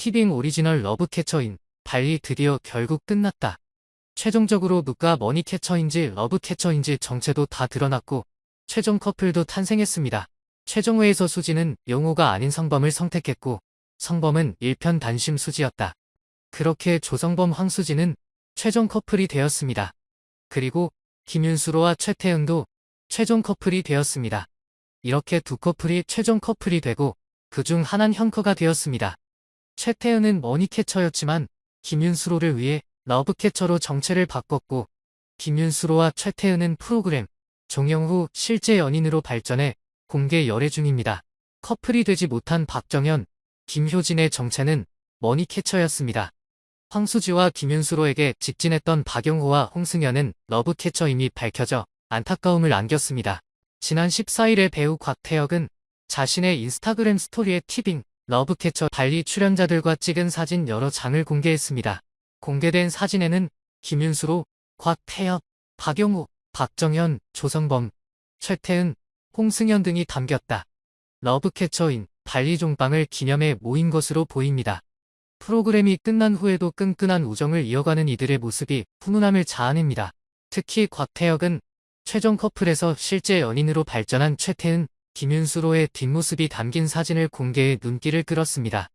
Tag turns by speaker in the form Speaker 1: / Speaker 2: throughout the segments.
Speaker 1: 티빙 오리지널 러브캐쳐인 발리 드디어 결국 끝났다. 최종적으로 누가 머니캐쳐인지 러브캐쳐인지 정체도 다 드러났고 최종 커플도 탄생했습니다. 최종회에서 수지는 용호가 아닌 성범을 선택했고 성범은 일편 단심 수지였다. 그렇게 조성범 황수지는 최종 커플이 되었습니다. 그리고 김윤수로와 최태은도 최종 커플이 되었습니다. 이렇게 두 커플이 최종 커플이 되고 그중 하나는 형커가 되었습니다. 최태은은 머니캐쳐였지만 김윤수로를 위해 러브캐쳐로 정체를 바꿨고 김윤수로와 최태은은 프로그램 종영 후 실제 연인으로 발전해 공개 열애 중입니다. 커플이 되지 못한 박정현, 김효진의 정체는 머니캐쳐였습니다. 황수지와 김윤수로에게 직진했던 박용호와 홍승연은 러브캐쳐임이 밝혀져 안타까움을 안겼습니다. 지난 14일에 배우 곽태혁은 자신의 인스타그램 스토리에 티빙, 러브캐쳐 달리 출연자들과 찍은 사진 여러 장을 공개했습니다. 공개된 사진에는 김윤수로, 곽태혁, 박용호, 박정현, 조성범, 최태은, 홍승연 등이 담겼다. 러브캐쳐인 발리종방을 기념해 모인 것으로 보입니다. 프로그램이 끝난 후에도 끈끈한 우정을 이어가는 이들의 모습이 훈훈함을 자아냅니다. 특히 곽태혁은 최종 커플에서 실제 연인으로 발전한 최태은, 김윤수로의 뒷모습이 담긴 사진을 공개해 눈길을 끌었습니다.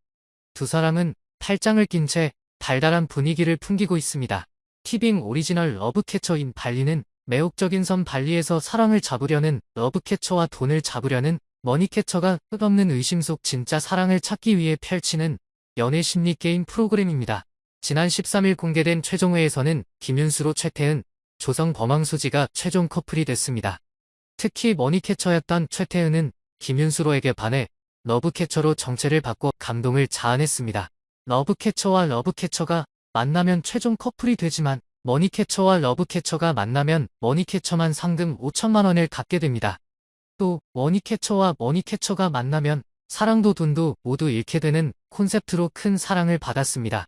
Speaker 1: 두 사람은 팔짱을 낀 채 달달한 분위기를 풍기고 있습니다. 티빙 오리지널 러브캐쳐인 발리는 매혹적인 섬 발리에서 사랑을 잡으려는 러브캐쳐와 돈을 잡으려는 머니캐쳐가 끝없는 의심 속 진짜 사랑을 찾기 위해 펼치는 연애 심리 게임 프로그램입니다. 지난 13일 공개된 최종회에서는 김윤수로 최태은, 조성 범황수지가 최종 커플이 됐습니다. 특히 머니캐쳐였던 최태은은 김윤수로에게 반해 러브캐쳐로 정체를 바꿔 감동을 자아냈습니다. 러브캐쳐와 러브캐쳐가 만나면 최종 커플이 되지만 머니캐쳐와 러브캐쳐가 만나면 머니캐쳐만 상금 5천만 원을 갖게 됩니다. 또 머니캐쳐와 머니캐쳐가 만나면 사랑도 돈도 모두 잃게 되는 콘셉트로 큰 사랑을 받았습니다.